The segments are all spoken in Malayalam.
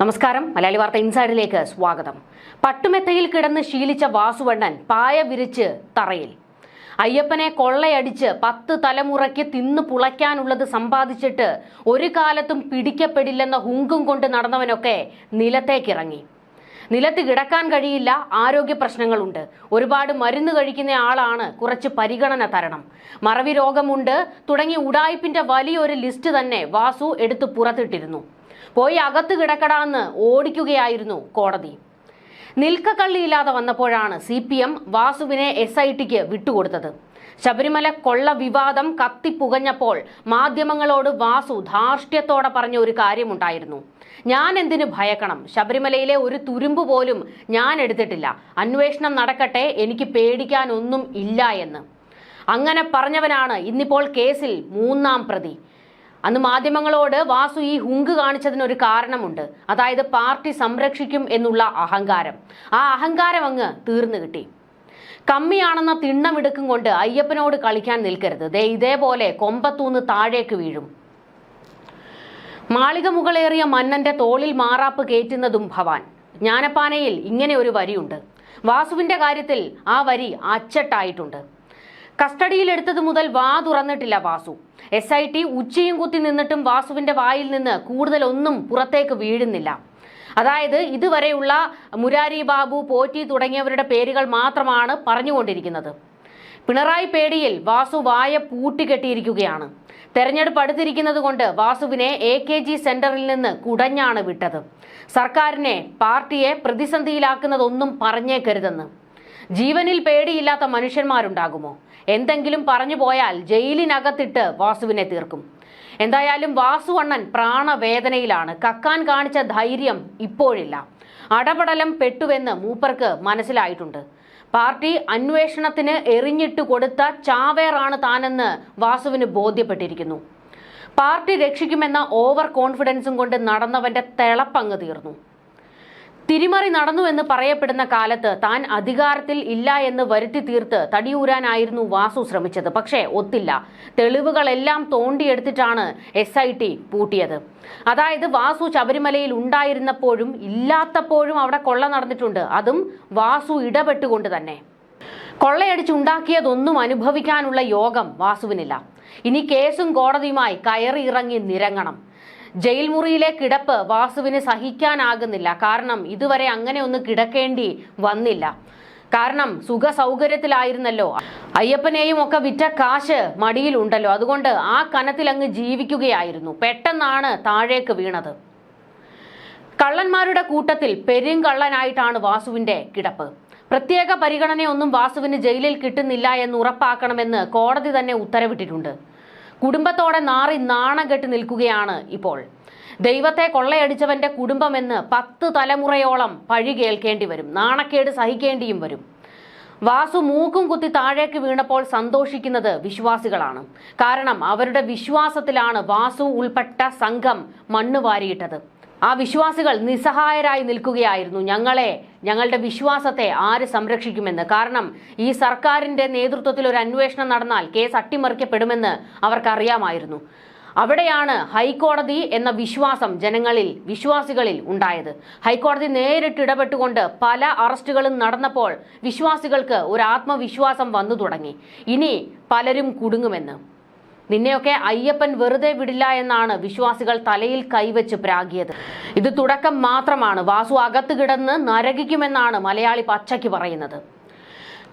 നമസ്കാരം. മലയാളി വാർത്ത ഇൻസൈഡിലേക്ക് സ്വാഗതം. പട്ടുമെത്തയിൽ കിടന്ന് ശീലിച്ച വാസുവണ്ണൻ പായ വിരിച്ച് തറയിൽ. അയ്യപ്പനെ കൊള്ളയടിച്ച് പത്ത് തലമുറയ്ക്ക് തിന്നു പുളയ്ക്കാനുള്ളത് സമ്പാദിച്ചിട്ട് ഒരു കാലത്തും പിടിക്കപ്പെടില്ലെന്ന ഹുങ്കും കൊണ്ട് നടന്നവനൊക്കെ നിലത്തേക്കിറങ്ങി. നിലത്ത് കിടക്കാൻ കഴിയില്ല ആരോഗ്യ പ്രശ്നങ്ങളുണ്ട്. ഒരുപാട് മരുന്ന് കഴിക്കുന്ന ആളാണ് കുറച്ച് പരിഗണന തരണം. മറവി രോഗമുണ്ട്. തുടങ്ങി ഉടായ്പിന്റെ വലിയൊരു ലിസ്റ്റ് തന്നെ വാസു എടുത്തു പുറത്തിട്ടിരുന്നു. പോയി അകത്ത് കിടക്കടാന്ന് ഓടിക്കുകയായിരുന്നു കോടതി. നിൽക്കക്കള്ളിയില്ലാതെ വന്നപ്പോഴാണ് സി പി എം വാസുവിനെ എസ് ഐ ടിക്ക് വിട്ടുകൊടുത്തത്. ശബരിമല കൊള്ള വിവാദം കത്തിപ്പുകഞ്ഞപ്പോൾ മാധ്യമങ്ങളോട് വാസു ധാർഷ്ട്യത്തോടെ പറഞ്ഞ ഒരു കാര്യമുണ്ടായിരുന്നു. ഞാൻ എന്തിനു ഭയക്കണം? ശബരിമലയിലെ ഒരു തുരുമ്പ് പോലും ഞാൻ എടുത്തിട്ടില്ല. അന്വേഷണം നടക്കട്ടെ എനിക്ക് പേടിക്കാനൊന്നും ഇല്ല എന്ന്. അങ്ങനെ പറഞ്ഞവനാണ് ഇന്നിപ്പോൾ കേസിൽ മൂന്നാം പ്രതി. അന്ന് മാധ്യമങ്ങളോട് വാസു ഈ ഹുങ്ക് കാണിച്ചതിനൊരു കാരണമുണ്ട്. അതായത് പാർട്ടി സംരക്ഷിക്കും എന്നുള്ള അഹങ്കാരം. ആ അഹങ്കാരം അങ്ങ് തീർന്നു കിട്ടി. കമ്മിയാണെന്ന തിണ്ണമെടുക്കും കൊണ്ട് അയ്യപ്പനോട് കളിക്കാൻ നിൽക്കരുത്. ദേ ഇതേപോലെ കൊമ്പത്തൂന്ന് താഴേക്ക് വീഴും. മാളിക മുകളേറിയ മന്നന്റെ തോളിൽ മാറാപ്പ് കയറ്റുന്നതും ഭവാൻ. ജ്ഞാനപ്പാനയിൽ ഇങ്ങനെ ഒരു വരിയുണ്ട്. വാസുവിന്റെ കാര്യത്തിൽ ആ വരി അച്ചട്ടായിട്ടുണ്ട്. കസ്റ്റഡിയിലെടുത്തത് മുതൽ വാ തുറന്നിട്ടില്ല വാസു. എസ് ഐ ടി ഉച്ചയും കുത്തി നിന്നിട്ടും വാസുവിന്റെ വായിൽ നിന്ന് കൂടുതലൊന്നും പുറത്തേക്ക് വീഴുന്നില്ല. അതായത് ഇതുവരെയുള്ള മുരാരി ബാബു പോറ്റി തുടങ്ങിയവരുടെ പേരുകൾ മാത്രമാണ് പറഞ്ഞുകൊണ്ടിരിക്കുന്നത്. പിണറായി പേടിയിൽ വാസു വായ പൂട്ടിക്കെട്ടിയിരിക്കുകയാണ് തെരഞ്ഞെടുപ്പ് അടുത്തിരിക്കുന്നത് കൊണ്ട് വാസുവിനെ എ കെ ജി സെന്ററിൽ നിന്ന് കുടഞ്ഞാണ് വിട്ടത്. സർക്കാരിനെ പാർട്ടിയെ പ്രതിസന്ധിയിലാക്കുന്നതൊന്നും പറഞ്ഞേക്കരുതെന്ന്. ജീവനിൽ പേടിയില്ലാത്ത മനുഷ്യന്മാരുണ്ടാകുമോ? എന്തെങ്കിലും പറഞ്ഞു പോയാൽ ജയിലിനകത്തിട്ട് വാസുവിനെ തീർക്കും. എന്തായാലും വാസു അണ്ണൻ പ്രാണവേദനയിലാണ്. കക്കാൻ കാണിച്ച ധൈര്യം ഇപ്പോഴില്ല. അടപടലം പെട്ടുവെന്ന് മൂപ്പർക്ക് മനസ്സിലായിട്ടുണ്ട്. പാർട്ടി അന്വേഷണത്തിന് എറിഞ്ഞിട്ട് കൊടുത്ത ചാവേറാണ് താനെന്ന് വാസുവിന് ബോധ്യപ്പെട്ടിരിക്കുന്നു. പാർട്ടി രക്ഷിക്കുമെന്ന ഓവർ കോൺഫിഡൻസും കൊണ്ട് നടന്നവന്റെ തിളപ്പങ്ങ് തീർന്നു. തിരിമറി നടന്നുവെന്ന് പറയപ്പെടുന്ന കാലത്ത് താൻ അധികാരത്തിൽ ഇല്ല എന്ന് വരുത്തി തീർത്ത് തടിയൂരാനായിരുന്നു വാസു ശ്രമിച്ചത്. പക്ഷേ ഒത്തില്ല. തെളിവുകളെല്ലാം തോണ്ടിയെടുത്തിട്ടാണ് എസ് ഐ ടി പൂട്ടിയത്. അതായത് വാസു ശബരിമലയിൽ ഉണ്ടായിരുന്നപ്പോഴും ഇല്ലാത്തപ്പോഴും അവിടെ കൊള്ള നടന്നിട്ടുണ്ട്. അതും വാസു ഇടപെട്ടുകൊണ്ട് തന്നെ. കൊള്ളയടിച്ചുണ്ടാക്കിയതൊന്നും അനുഭവിക്കാനുള്ള യോഗം വാസുവിനില്ല. ഇനി കേസും കോടതിയുമായി കയറി ഇറങ്ങി നിരങ്ങണം. ജയിൽ മുറിയിലെ കിടപ്പ് വാസുവിന് സഹിക്കാനാകുന്നില്ല. കാരണം ഇതുവരെ അങ്ങനെ ഒന്ന് കിടക്കേണ്ടി വന്നില്ല. കാരണം സുഖ സൗകര്യത്തിലായിരുന്നല്ലോ അയ്യപ്പനെയും ഒക്കെ വിറ്റ കാശ് മടിയിലുണ്ടല്ലോ. അതുകൊണ്ട് ആ കനത്തിൽ അങ്ങ് ജീവിക്കുകയായിരുന്നു. പെട്ടെന്നാണ് താഴേക്ക് വീണത്. കള്ളന്മാരുടെ കൂട്ടത്തിൽ പെരുങ്കള്ളനായിട്ടാണ് വാസുവിന്റെ കിടപ്പ്. പ്രത്യേക പരിഗണനയൊന്നും വാസുവിന് ജയിലിൽ കിട്ടുന്നില്ല എന്ന് ഉറപ്പാക്കണമെന്ന് കോടതി തന്നെ ഉത്തരവിട്ടിട്ടുണ്ട്. കുടുംബത്തോടെ നാറി നാണം കെട്ട് നിൽക്കുകയാണ് ഇപ്പോൾ. ദൈവത്തെ കൊള്ളയടിച്ചവന്റെ കുടുംബമെന്ന് പത്ത് തലമുറയോളം പഴി കേൾക്കേണ്ടി വരും. നാണക്കേട് സഹിക്കേണ്ടിയും വരും. വാസു മൂക്കും കുത്തി താഴേക്ക് വീണപ്പോൾ സന്തോഷിക്കുന്നത് വിശ്വാസികളാണ്. കാരണം അവരുടെ വിശ്വാസത്തിലാണ് വാസു ഉൾപ്പെട്ട സംഘം മണ്ണ് വാരിയിട്ടത്. ആ വിശ്വാസികൾ നിസ്സഹായരായി നിൽക്കുകയായിരുന്നു. ഞങ്ങളെ ഞങ്ങളുടെ വിശ്വാസത്തെ ആര് സംരക്ഷിക്കുമെന്ന്. കാരണം ഈ സർക്കാരിന്റെ നേതൃത്വത്തിൽ ഒരു അന്വേഷണം നടന്നാൽ കേസ് അട്ടിമറിക്കപ്പെടുമെന്ന് അവർക്കറിയാമായിരുന്നു. അവിടെയാണ് ഹൈക്കോടതി എന്ന വിശ്വാസം ജനങ്ങളിൽ വിശ്വാസികളിൽ ഉണ്ടായത്. ഹൈക്കോടതി നേരിട്ട് ഇടപെട്ടുകൊണ്ട് പല അറസ്റ്റുകളും നടന്നപ്പോൾ വിശ്വാസികൾക്ക് ഒരു ആത്മവിശ്വാസം വന്നു തുടങ്ങി. ഇനി പലരും കുടുങ്ങുമെന്ന്. നിന്നെയൊക്കെ അയ്യപ്പൻ വെറുതെ വിടില്ല എന്നാണ് വിശ്വാസികൾ തലയിൽ കൈവച്ച് പ്രാഗിയത്. ഇത് തുടക്കം മാത്രമാണ്. വാസു അകത്ത് കിടന്ന് നരകിക്കുമെന്നാണ് മലയാളി പച്ചയ്ക്ക് പറയുന്നത്.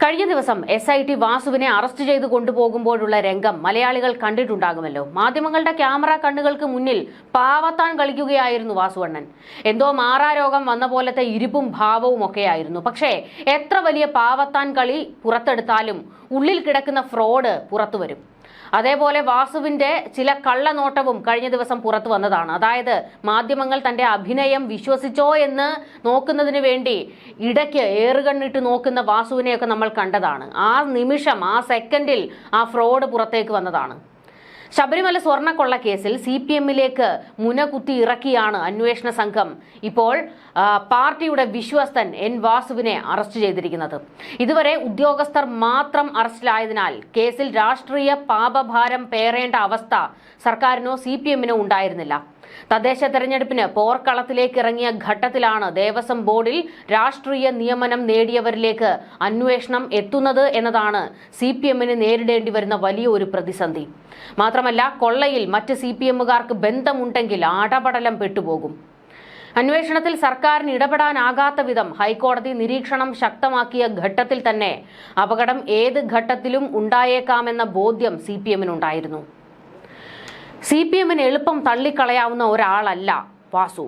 കഴിഞ്ഞ ദിവസം എസ് ഐ ടി വാസുവിനെ അറസ്റ്റ് ചെയ്ത് കൊണ്ടുപോകുമ്പോഴുള്ള രംഗം മലയാളികൾ കണ്ടിട്ടുണ്ടാകുമല്ലോ. മാധ്യമങ്ങളുടെ ക്യാമറ കണ്ണുകൾക്ക് മുന്നിൽ പാവത്താൻ കളിക്കുകയായിരുന്നു വാസുവണ്ണൻ എന്തോ മാറാരോഗം വന്ന പോലത്തെ ഇരിപ്പും ഭാവവും ഒക്കെയായിരുന്നു. പക്ഷേ എത്ര വലിയ പാവത്താൻ കളി പുറത്തെടുത്താലും ഉള്ളിൽ കിടക്കുന്ന ഫ്രോഡ് പുറത്തു വരും. അതേപോലെ വാസുവിന്റെ ചില കള്ളനോട്ടവും കഴിഞ്ഞ ദിവസം പുറത്തു വന്നതാണ്. അതായത് മാധ്യമങ്ങൾ തന്റെ അഭിനയം വിശ്വസിച്ചോ എന്ന് നോക്കുന്നതിന് വേണ്ടി ഇടയ്ക്ക് ഏറുകണ്ണിട്ട് നോക്കുന്ന വാസുവിനെയൊക്കെ നമ്മൾ കണ്ടതാണ്. ആ നിമിഷം ആ സെക്കൻഡിൽ ആ ഫ്രോഡ് പുറത്തേക്ക് വന്നതാണ്. ശബരിമല സ്വർണക്കൊള്ള കേസിൽ സി പി എമ്മിലേക്ക് മുനകുത്തി ഇറക്കിയാണ് അന്വേഷണ സംഘം. ഇപ്പോൾ പാർട്ടിയുടെ വിശ്വസ്തൻ എൻ വാസുവിനെ അറസ്റ്റ് ചെയ്തിരിക്കുന്നത്. ഇതുവരെ ഉദ്യോഗസ്ഥർ മാത്രം അറസ്റ്റിലായതിനാൽ കേസിൽ രാഷ്ട്രീയ പാപഭാരം പേറേണ്ട അവസ്ഥ സർക്കാരിനോ സി പി എമ്മിനോ ഉണ്ടായിരുന്നില്ല. തദ്ദേശ തെരഞ്ഞെടുപ്പിന് പോർക്കളത്തിലേക്ക് ഇറങ്ങിയ ഘട്ടത്തിലാണ് ദേവസ്വം ബോർഡിൽ രാഷ്ട്രീയ നിയമനം നേടിയവരിലേക്ക് അന്വേഷണം എത്തുന്നത് എന്നതാണ് സി പി എമ്മിന് നേരിടേണ്ടി വരുന്ന വലിയ ഒരു പ്രതിസന്ധി. മാത്രമല്ല കൊള്ളയിൽ മറ്റ് സി പി എമ്മുകാർക്ക് ബന്ധമുണ്ടെങ്കിൽ ആടപടലം പെട്ടുപോകും. അന്വേഷണത്തിൽ സർക്കാരിന് ഇടപെടാനാകാത്ത വിധം ഹൈക്കോടതി നിരീക്ഷണം ശക്തമാക്കിയ ഘട്ടത്തിൽ തന്നെ അപകടം ഏത് ഘട്ടത്തിലും ഉണ്ടായേക്കാമെന്ന ബോധ്യം സി പി എമ്മിനുണ്ടായിരുന്നു. സി പി എമ്മിന് എളുപ്പം തള്ളിക്കളയാവുന്ന ഒരാളല്ല വാസു.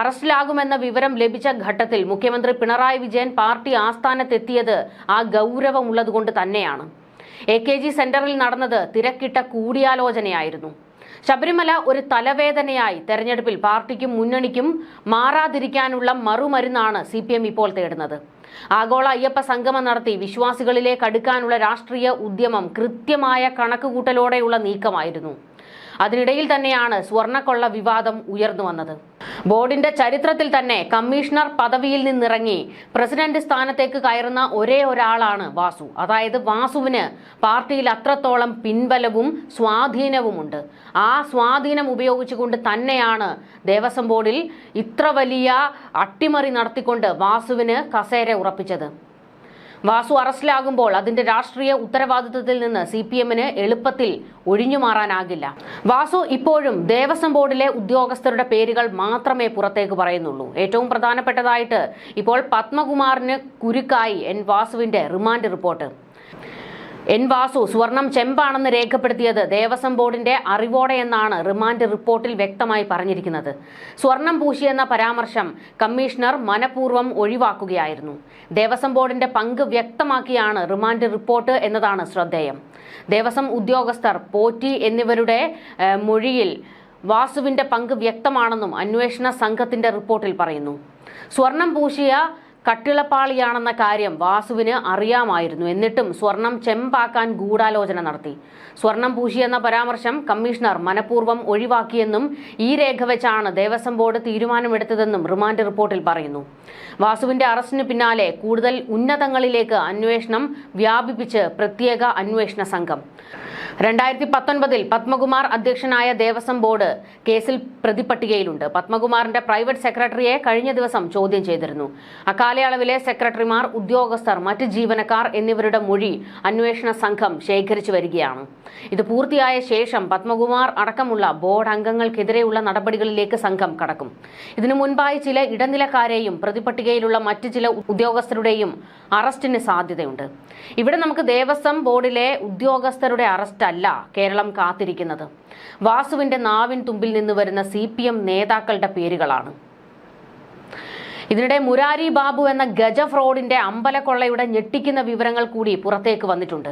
അറസ്റ്റിലാകുമെന്ന വിവരം ലഭിച്ച ഘട്ടത്തിൽ മുഖ്യമന്ത്രി പിണറായി വിജയൻ പാർട്ടി ആസ്ഥാനത്തെത്തിയത് ആ ഗൗരവമുള്ളതുകൊണ്ട് തന്നെയാണ്. എ കെ ജി സെന്ററിൽ നടന്നത് തിരക്കിട്ട കൂടിയാലോചനയായിരുന്നു. ശബരിമല ഒരു തലവേദനയായി തെരഞ്ഞെടുപ്പിൽ പാർട്ടിക്കും മുന്നണിക്കും മാറാതിരിക്കാനുള്ള മറുമരുന്നാണ് സി പി എം ഇപ്പോൾ തേടുന്നത്. ആഗോള അയ്യപ്പ സംഗമം നടത്തി വിശ്വാസികളിലേക്ക് അടുക്കാനുള്ള രാഷ്ട്രീയ ഉദ്യമം കൃത്യമായ കണക്കുകൂട്ടലോടെയുള്ള നീക്കമായിരുന്നു. അതിനിടയിൽ തന്നെയാണ് സ്വർണക്കൊള്ള വിവാദം ഉയർന്നു വന്നത്. ബോർഡിന്റെ ചരിത്രത്തിൽ തന്നെ കമ്മീഷണർ പദവിയിൽ നിന്നിറങ്ങി പ്രസിഡന്റ് സ്ഥാനത്തേക്ക് കയറുന്ന ഒരേ ഒരാളാണ് വാസു. അതായത് വാസുവിന് പാർട്ടിയിൽ അത്രത്തോളം പിൻബലവും സ്വാധീനവുമുണ്ട്. ആ സ്വാധീനം ഉപയോഗിച്ചുകൊണ്ട് തന്നെയാണ് ദേവസ്വം ബോർഡിൽ ഇത്ര വലിയ അട്ടിമറി നടത്തിക്കൊണ്ട് വാസുവിന് കസേര ഉറപ്പിച്ചത്. വാസു അറസ്റ്റിലാകുമ്പോൾ അതിന്റെ രാഷ്ട്രീയ ഉത്തരവാദിത്വത്തിൽ നിന്ന് സി പി എമ്മിന് എളുപ്പത്തിൽ ഒഴിഞ്ഞുമാറാനാകില്ല. വാസു ഇപ്പോഴും ദേവസ്വം ബോർഡിലെ ഉദ്യോഗസ്ഥരുടെ പേരുകൾ മാത്രമേ പുറത്തേക്ക് പറയുന്നുള്ളൂ. ഏറ്റവും പ്രധാനപ്പെട്ടതായിട്ട് ഇപ്പോൾ പത്മകുമാറിന് കുരുക്കായി എൻ വാസുവിന്റെ റിമാൻഡ് റിപ്പോർട്ട്. എൻ വാസു സ്വർണം ചെമ്പാണെന്ന് രേഖപ്പെടുത്തിയത് ദേവസ്വം ബോർഡിന്റെ അറിവോടെ എന്നാണ് റിമാൻഡ് റിപ്പോർട്ടിൽ വ്യക്തമായി പറഞ്ഞിരിക്കുന്നത്. സ്വർണം പൂശിയെന്ന പരാമർശം കമ്മീഷണർ മനഃപൂർവം ഒഴിവാക്കുകയായിരുന്നു. ദേവസ്വം ബോർഡിന്റെ പങ്ക് വ്യക്തമാക്കിയാണ് റിമാൻഡ് റിപ്പോർട്ട് എന്നതാണ് ശ്രദ്ധേയം. ദേവസ്വം ഉദ്യോഗസ്ഥർ പോറ്റി എന്നിവരുടെ മൊഴിയിൽ വാസുവിന്റെ പങ്ക് വ്യക്തമാണെന്നും അന്വേഷണ സംഘത്തിന്റെ റിപ്പോർട്ടിൽ പറയുന്നു. സ്വർണം പൂശിയ കട്ടിളപ്പാളിയാണെന്ന കാര്യം വാസുവിന് അറിയാമായിരുന്നു. എന്നിട്ടും സ്വർണം ചെമ്പാക്കാൻ ഗൂഢാലോചന നടത്തി. സ്വർണം പൂശിയെന്ന പരാമർശം കമ്മീഷണർ മനഃപൂർവം ഒഴിവാക്കിയെന്നും ഈ രേഖ വെച്ചാണ് ദേവസ്വം ബോർഡ് തീരുമാനമെടുത്തതെന്നും റിമാൻഡ് റിപ്പോർട്ടിൽ പറയുന്നു. വാസുവിന്റെ അറസ്റ്റിന് പിന്നാലെ കൂടുതൽ ഉന്നതങ്ങളിലേക്ക് അന്വേഷണം വ്യാപിപ്പിച്ച് പ്രത്യേക അന്വേഷണ സംഘം. രണ്ടായിരത്തി പത്തൊൻപതിൽ പത്മകുമാർ അധ്യക്ഷനായ ദേവസ്വം ബോർഡ് കേസിൽ പ്രതിപട്ടികയിലുണ്ട് പത്മകുമാറിന്റെ പ്രൈവറ്റ് സെക്രട്ടറിയെ കഴിഞ്ഞ ദിവസം ചോദ്യം ചെയ്തിരുന്നു. അക്കാലയളവിലെ സെക്രട്ടറിമാർ ഉദ്യോഗസ്ഥർ മറ്റ് ജീവനക്കാർ എന്നിവരുടെ മൊഴി അന്വേഷണ സംഘം ശേഖരിച്ചു വരികയാണ്. ഇത് പൂർത്തിയായ ശേഷം പത്മകുമാർ അടക്കമുള്ള ബോർഡ് അംഗങ്ങൾക്കെതിരെയുള്ള നടപടികളിലേക്ക് സംഘം കടക്കും. ഇതിനു മുൻപായി ചില ഇടനിലക്കാരെയും പ്രതിപട്ടികയിലുള്ള മറ്റ് ചില ഉദ്യോഗസ്ഥരുടെയും അറസ്റ്റിന് സാധ്യതയുണ്ട്. ഇവിടെ നമുക്ക് ദേവസ്വം ബോർഡിലെ ഉദ്യോഗസ്ഥരുടെ അറസ്റ്റ് അല്ല കേരളം കാത്തിരിക്കുന്നത്. വാസുവിന്റെ നാവിൻ തുമ്പിൽ നിന്ന് വരുന്ന സി പി എം നേതാക്കളുടെ പേരുകളാണ്. ഇതിനിടെ മുരാരി ബാബു എന്ന ഗജ ഫ്രോഡിന്റെ അമ്പലക്കൊള്ളയുടെ ഞെട്ടിക്കുന്ന വിവരങ്ങൾ കൂടി പുറത്തേക്ക് വന്നിട്ടുണ്ട്.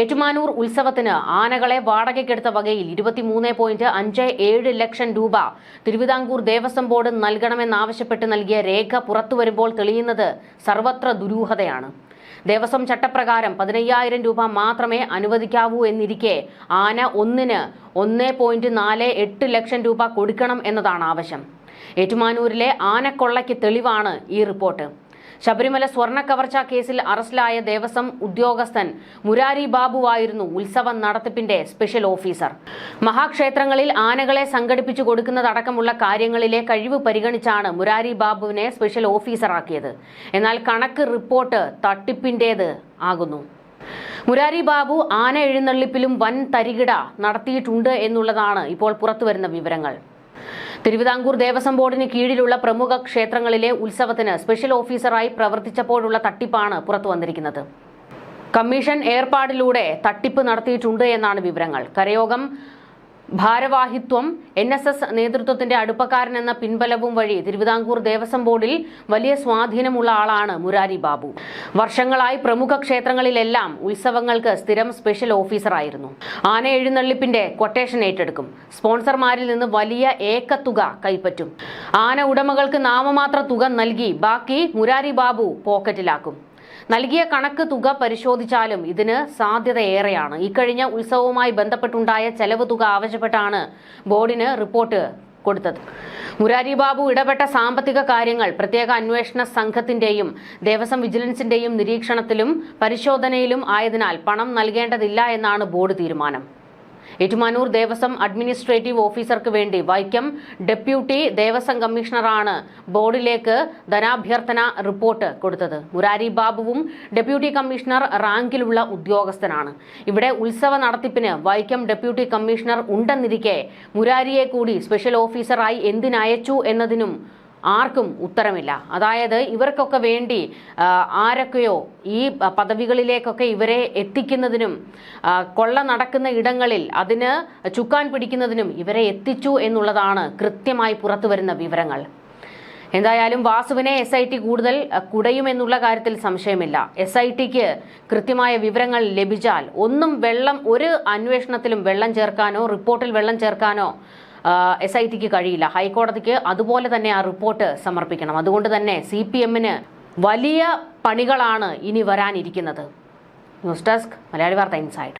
ഏറ്റുമാനൂർ ഉത്സവത്തിന് ആനകളെ വാടകയ്ക്കെടുത്ത വകയിൽ ഇരുപത്തിമൂന്ന് പോയിന്റ് അഞ്ച് ഏഴ് ലക്ഷം രൂപ തിരുവിതാംകൂർ ദേവസ്വം ബോർഡ് നൽകണമെന്നാവശ്യപ്പെട്ട് നൽകിയ രേഖ പുറത്തുവരുമ്പോൾ തെളിയുന്നത് സർവത്ര ദുരൂഹതയാണ്. ദേവസ്വം ചട്ടപ്രകാരം പതിനയ്യായിരം രൂപ മാത്രമേ അനുവദിക്കാവൂ എന്നിരിക്കെ ആന ഒന്നിന് ഒന്ന് പോയിന്റ് നാല് എട്ട് ലക്ഷം രൂപ കൊടുക്കണം എന്നതാണ് ആവശ്യം. ഏറ്റുമാനൂരിലെ ആനക്കൊള്ളയ്ക്ക് തെളിവാണ് ഈ റിപ്പോർട്ട്. ശബരിമല സ്വർണ കവർച്ചാ കേസിൽ അറസ്റ്റിലായ ദേവസ്വം ഉദ്യോഗസ്ഥൻ മുരാരി ബാബുവായിരുന്നു ഉത്സവം നടത്തിപ്പിന്റെ സ്പെഷ്യൽ ഓഫീസർ. മഹാക്ഷേത്രങ്ങളിൽ ആനകളെ സംഘടിപ്പിച്ചു കൊടുക്കുന്നതടക്കമുള്ള കാര്യങ്ങളിലെ കഴിവ് പരിഗണിച്ചാണ് മുരാരി ബാബുവിനെ സ്പെഷ്യൽ ഓഫീസറാക്കിയത്. എന്നാൽ കണക്ക് റിപ്പോർട്ട് തട്ടിപ്പിന്റേത് ആകുന്നു. മുരാരി ബാബു ആന എഴുന്നള്ളിപ്പിലും വൻ തരികിട നടത്തിയിട്ടുണ്ട് എന്നുള്ളതാണ് ഇപ്പോൾ പുറത്തുവരുന്ന വിവരങ്ങൾ. തിരുവിതാംകൂർ ദേവസ്വം ബോർഡിന് കീഴിലുള്ള പ്രമുഖ ക്ഷേത്രങ്ങളിലെ ഉത്സവത്തിന് സ്പെഷ്യൽ ഓഫീസറായി പ്രവർത്തിച്ചപ്പോഴുള്ള തട്ടിപ്പാണ് പുറത്തു വന്നിരിക്കുന്നത്. കമ്മീഷൻ ഏർപ്പാടിലൂടെ തട്ടിപ്പ് നടത്തിയിട്ടുണ്ട് എന്നാണ് വിവരങ്ങൾ. കരയോഗം ഭാരവാഹിത്വം എൻ എസ് എസ് നേതൃത്വത്തിന്റെ അടുപ്പക്കാരൻ എന്ന പിൻബലവും വഴി തിരുവിതാംകൂർ ദേവസ്വം ബോർഡിൽ വലിയ സ്വാധീനമുള്ള ആളാണ് മുരാരി ബാബു. വർഷങ്ങളായി പ്രമുഖ ക്ഷേത്രങ്ങളിലെല്ലാം ഉത്സവങ്ങൾക്ക് സ്ഥിരം സ്പെഷ്യൽ ഓഫീസറായിരുന്നു. ആന എഴുന്നള്ളിപ്പിന്റെ കൊട്ടേഷൻ ഏറ്റെടുക്കും. സ്പോൺസർമാരിൽ നിന്ന് വലിയ ഏക്കത്തുക കൈപ്പറ്റും. ആന ഉടമകൾക്ക് നാമമാത്ര തുക നൽകി ബാക്കി മുരാരി ബാബു പോക്കറ്റിലാക്കും. നൽകിയ കണക്ക് തുക പരിശോധിച്ചാലും ഇതിന് സാധ്യതയേറെയാണ്. ഇക്കഴിഞ്ഞ ഉത്സവവുമായി ബന്ധപ്പെട്ടുണ്ടായ ചെലവ് തുക ആവശ്യപ്പെട്ടാണ് ബോർഡിന് റിപ്പോർട്ട് കൊടുത്തത്. മുരാരി ബാബു ഇടപെട്ട സാമ്പത്തിക കാര്യങ്ങൾ പ്രത്യേക അന്വേഷണ സംഘത്തിന്റെയും ദേവസ്വം വിജിലൻസിന്റെയും നിരീക്ഷണത്തിലും പരിശോധനയിലും ആയതിനാൽ പണം നൽകേണ്ടതില്ല എന്നാണ് ബോർഡ് തീരുമാനം. ഏറ്റുമാനൂർ ദേവസ്വം അഡ്മിനിസ്ട്രേറ്റീവ് ഓഫീസർക്ക് വേണ്ടി വൈക്കം ഡെപ്യൂട്ടി ദേവസ്വം കമ്മീഷണറാണ് ബോർഡിലേക്ക് ധനാഭ്യർത്ഥന റിപ്പോർട്ട് കൊടുത്തത്. മുരാരി ബാബുവും ഡെപ്യൂട്ടി കമ്മീഷണർ റാങ്കിലുള്ള ഉദ്യോഗസ്ഥനാണ്. ഇവിടെ ഉത്സവ നടത്തിപ്പിന് വൈക്കം ഡെപ്യൂട്ടി കമ്മീഷണർ ഉണ്ടെന്നിരിക്കെ മുരാരിയെ കൂടി സ്പെഷ്യൽ ഓഫീസറായി എന്തിനയച്ചു എന്നതിനും ആർക്കും ഉത്തരമില്ല. അതായത് ഇവർക്കൊക്കെ വേണ്ടി ആരൊക്കെയോ ഈ പദവികളിലേക്കൊക്കെ ഇവരെ എത്തിക്കുന്നതിനും കൊള്ള നടക്കുന്ന ഇടങ്ങളിൽ അതിന് ചുക്കാൻ പിടിക്കുന്നതിനും ഇവരെ എത്തിച്ചു എന്നുള്ളതാണ് കൃത്യമായി പുറത്തു വരുന്ന വിവരങ്ങൾ. എന്തായാലും വാസുവിനെ എസ് ഐ ടി കൂടുതൽ കുടയുമെന്നുള്ള കാര്യത്തിൽ സംശയമില്ല. എസ് ഐ ടിക്ക് കൃത്യമായ വിവരങ്ങൾ ലഭിച്ചാൽ ഒന്നും വെള്ളം ഒരു അന്വേഷണത്തിലും വെള്ളം ചേർക്കാനോ റിപ്പോർട്ടിൽ വെള്ളം ചേർക്കാനോ എസ് ഐ ടിക്ക് കഴിയില്ല. ഹൈക്കോടതിക്ക് അതുപോലെ തന്നെ ആ റിപ്പോർട്ട് സമർപ്പിക്കണം. അതുകൊണ്ട് തന്നെ സി പി എമ്മിന് വലിയ പണികളാണ് ഇനി വരാനിരിക്കുന്നത്. ന്യൂസ് ഡെസ്ക് മലയാളി വാർത്ത ഇൻസൈഡ്.